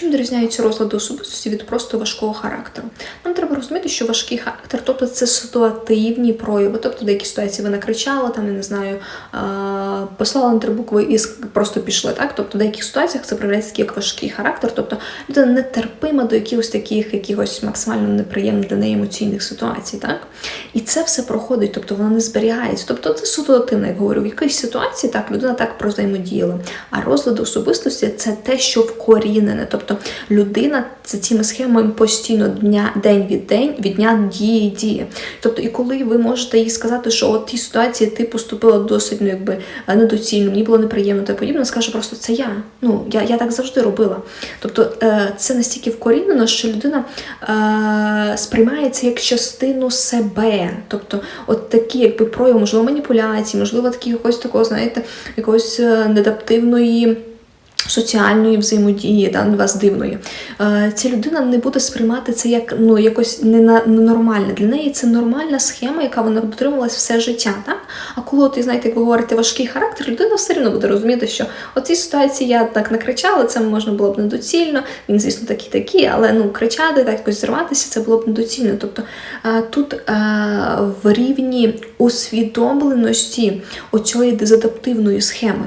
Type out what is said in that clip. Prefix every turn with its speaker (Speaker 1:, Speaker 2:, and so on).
Speaker 1: Чим відрізняються розлади особистості від просто важкого характеру? Нам треба розуміти, що важкий характер, тобто це ситуативні прояви, тобто деякі ситуації ви накричали, там я не знаю, послали на три букви і просто пішли. Так, тобто в деяких ситуаціях це проявляється як важкий характер, тобто людина нетерпима до якихось таких якихось максимально неприємних для неї емоційних ситуацій, так і це все проходить, тобто вона не зберігається. Тобто це ситуативно, як говорю, в якійсь ситуації так людина так взаємодіяла. А розлад особистості це те, що вкорінене. Тобто людина за цими схемами постійно дня, день від день, від дня діє діє. Тобто, і коли ви можете їй сказати, що от тій ситуації ти поступила досить ну, якби е, недоцільно, мені було неприємно та подібне, скаже просто це я. Ну я, я так завжди робила. Тобто е, це настільки вкорінено, що людина е, сприймається як частину себе. Тобто, от такі, якби прояви, можливо, маніпуляції, можливо, такі якогось такого, знаєте, якогось е, неадаптивної. Соціальної взаємодії да, вас дивної. Е, ця людина не буде сприймати це як ну, якось ненормальне. Для неї це нормальна схема, яка вона дотримувалась все життя. Так? А коли ти знаєте, як ви говорите, важкий характер, людина все одно буде розуміти, що у цій ситуації я так накричала, це можна було б недоцільно. Він, звісно, такі такі, але ну кричати, так якось зриватися, це було б недоцільно. Тобто е, тут е, в рівні усвідомленості оцієї дезадаптивної схеми.